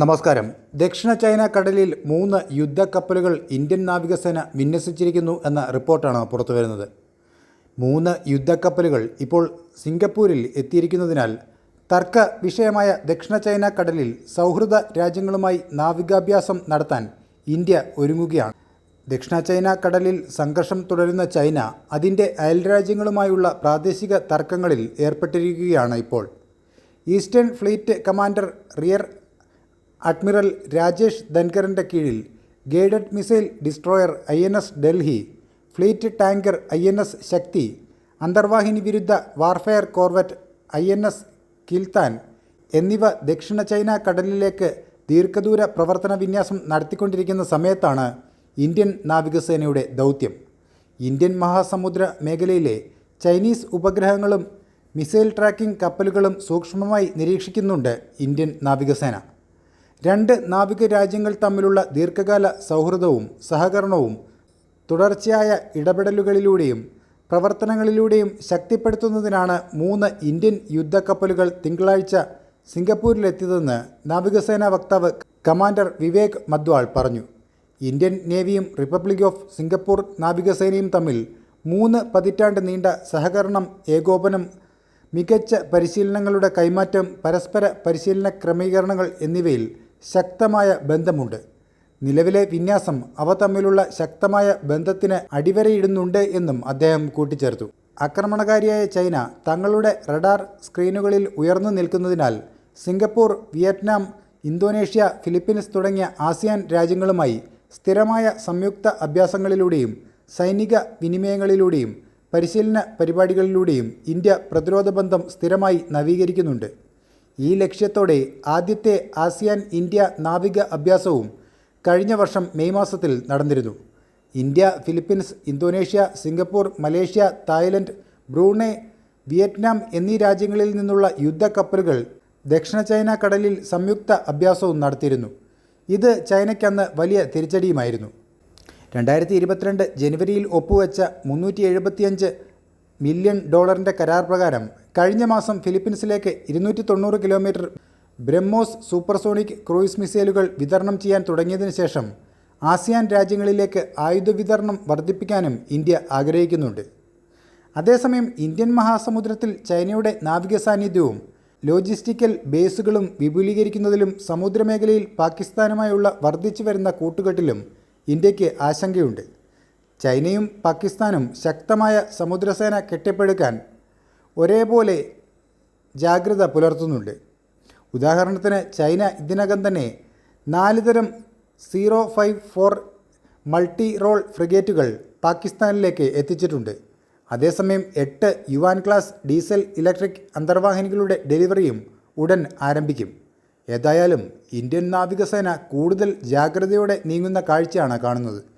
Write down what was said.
നമസ്കാരം. ദക്ഷിണ ചൈന കടലിൽ മൂന്ന് യുദ്ധക്കപ്പലുകൾ ഇന്ത്യൻ നാവികസേന വിന്യസിച്ചിരിക്കുന്നു എന്ന റിപ്പോർട്ടാണ് പുറത്തുവരുന്നത്. മൂന്ന് യുദ്ധക്കപ്പലുകൾ ഇപ്പോൾ സിംഗപ്പൂരിൽ എത്തിയിരിക്കുന്നതിനാൽ തർക്ക വിഷയമായ ദക്ഷിണ ചൈന കടലിൽ സൗഹൃദ രാജ്യങ്ങളുമായി നാവികാഭ്യാസം നടത്താൻ ഇന്ത്യ ഒരുങ്ങുകയാണ്. ദക്ഷിണ ചൈന കടലിൽ സംഘർഷം തുടരുന്ന ചൈന അതിന്റെ അയൽരാജ്യങ്ങളുമായുള്ള പ്രാദേശിക തർക്കങ്ങളിൽ ഏർപ്പെട്ടിരിക്കുകയാണ് ഇപ്പോൾ. Eastern fleet commander rear admiral Rajesh ധൻകറിന്റെ കീഴിൽ guided missile destroyer I N S Delhi fleet tanker I N S Shakti അന്തർവാഹിനി വിരുദ്ധ warfare corvette I N S Kiltan എന്നിവ ദക്ഷിണ ചൈന കടലിലേക്ക് ദീർഘദൂര പ്രവർത്തന വിന്യാസം നടത്തിക്കൊണ്ടിരിക്കുന്ന സമയത്താണ് ഇന്ത്യൻ നാവികസേനയുടെ ദൗത്യം. ഇന്ത്യൻ മഹാസമുദ്ര മേഖലയിലെ ചൈനീസ് ഉപഗ്രഹങ്ങളും മിസൈൽ ട്രാക്കിംഗ് കപ്പലുകളും സൂക്ഷ്മമായി നിരീക്ഷിക്കുന്നുണ്ട് ഇന്ത്യൻ നാവികസേന. രണ്ട് നാവിക രാജ്യങ്ങൾ തമ്മിലുള്ള ദീർഘകാല സൗഹൃദവും സഹകരണവും തുടർച്ചയായ ഇടപെടലുകളിലൂടെയും പ്രവർത്തനങ്ങളിലൂടെയും ശക്തിപ്പെടുത്തുന്നതിനാണ് മൂന്ന് ഇന്ത്യൻ യുദ്ധക്കപ്പലുകൾ തിങ്കളാഴ്ച സിംഗപ്പൂരിലെത്തിയതെന്ന് നാവികസേന വക്താവ് കമാൻഡർ വിവേക് മദ്വാൾ പറഞ്ഞു. ഇന്ത്യൻ നേവിയും റിപ്പബ്ലിക് ഓഫ് സിംഗപ്പൂർ നാവികസേനയും തമ്മിൽ മൂന്ന് പതിറ്റാണ്ട് നീണ്ട സഹകരണം ഏകോപനം മികച്ച പരിശീലനങ്ങളുടെ കൈമാറ്റം പരസ്പര പരിശീലന ക്രമീകരണങ്ങൾ എന്നിവയിൽ ശക്തമായ ബന്ധമുണ്ട്. നിലവിലെ വിന്യാസം അവ തമ്മിലുള്ള ശക്തമായ ബന്ധത്തിന് അടിവരയിടുന്നുണ്ട് എന്നും അദ്ദേഹം കൂട്ടിച്ചേർത്തു. ആക്രമണകാരിയായ ചൈന തങ്ങളുടെ റഡാർ സ്ക്രീനുകളിൽ ഉയർന്നു നിൽക്കുന്നതിനാൽ സിംഗപ്പൂർ വിയറ്റ്നാം ഇന്തോനേഷ്യ ഫിലിപ്പീൻസ് തുടങ്ങിയ ആസിയാൻ രാജ്യങ്ങളുമായി സ്ഥിരമായ സംയുക്ത അഭ്യാസങ്ങളിലൂടെയും സൈനിക വിനിമയങ്ങളിലൂടെയും പരിശീലന പരിപാടികളിലൂടെയും ഇന്ത്യ പ്രതിരോധ ബന്ധം സ്ഥിരമായി നവീകരിക്കുന്നുണ്ട്. ഈ ലക്ഷ്യത്തോടെ ആദ്യത്തെ ആസിയാൻ ഇന്ത്യ നാവിക അഭ്യാസവും കഴിഞ്ഞ വർഷം മെയ് മാസത്തിൽ നടന്നിരുന്നു. India Philippines Indonesia Singapore Malaysia Thailand Brunei Vietnam എന്നീ രാജ്യങ്ങളിൽ നിന്നുള്ള യുദ്ധക്കപ്പലുകൾ ദക്ഷിണ ചൈന കടലിൽ സംയുക്ത അഭ്യാസവും നടത്തിയിരുന്നു. ഇത് ചൈനയ്ക്കന്ന് വലിയ തിരിച്ചടിയുമായിരുന്നു. രണ്ടായിരത്തി ഇരുപത്തിരണ്ട് ജനുവരിയിൽ ഒപ്പുവെച്ച മുന്നൂറ്റി എഴുപത്തിയഞ്ച് മില്യൺ ഡോളറിന്റെ കരാർ പ്രകാരം കഴിഞ്ഞ മാസം ഫിലിപ്പീൻസിലേക്ക് ഇരുന്നൂറ്റി തൊണ്ണൂറ് കിലോമീറ്റർ ബ്രഹ്മോസ് സൂപ്പർസോണിക് ക്രൂയിസ് മിസൈലുകൾ വിതരണം ചെയ്യാൻ തുടങ്ങിയതിനു ശേഷം ആസിയാൻ രാജ്യങ്ങളിലേക്ക് ആയുധ വിതരണം വർദ്ധിപ്പിക്കാനും ഇന്ത്യ ആഗ്രഹിക്കുന്നുണ്ട്. അതേസമയം ഇന്ത്യൻ മഹാസമുദ്രത്തിൽ ചൈനയുടെ നാവിക സാന്നിധ്യവും ലോജിസ്റ്റിക്കൽ ബേസുകളും വിപുലീകരിക്കുന്നതിലും സമുദ്രമേഖലയിൽ പാകിസ്ഥാനുമായുള്ള വർദ്ധിച്ചു വരുന്ന കൂട്ടുകെട്ടിലും ഇന്ത്യയ്ക്ക് ആശങ്കയുണ്ട്. ചൈനയും പാകിസ്ഥാനും ശക്തമായ സമുദ്രസേന കെട്ടിപ്പടുക്കാൻ ഒരേപോലെ ജാഗ്രത പുലർത്തുന്നുണ്ട്. ഉദാഹരണത്തിന് ചൈന ഇതിനകം തന്നെ നാല് തരം zero five four multi role ഫ്രിഗേറ്റുകൾ പാകിസ്ഥാനിലേക്ക് എത്തിച്ചിട്ടുണ്ട്. അതേസമയം എട്ട് യുവാൻ ക്ലാസ് ഡീസൽ ഇലക്ട്രിക് അന്തർവാഹിനികളുടെ ഡെലിവറിയും ഉടൻ ആരംഭിക്കും. ഏതായാലും ഇന്ത്യൻ നാവികസേന കൂടുതൽ ജാഗ്രതയോടെ നീങ്ങുന്ന കാഴ്ചയാണ് കാണുന്നത്.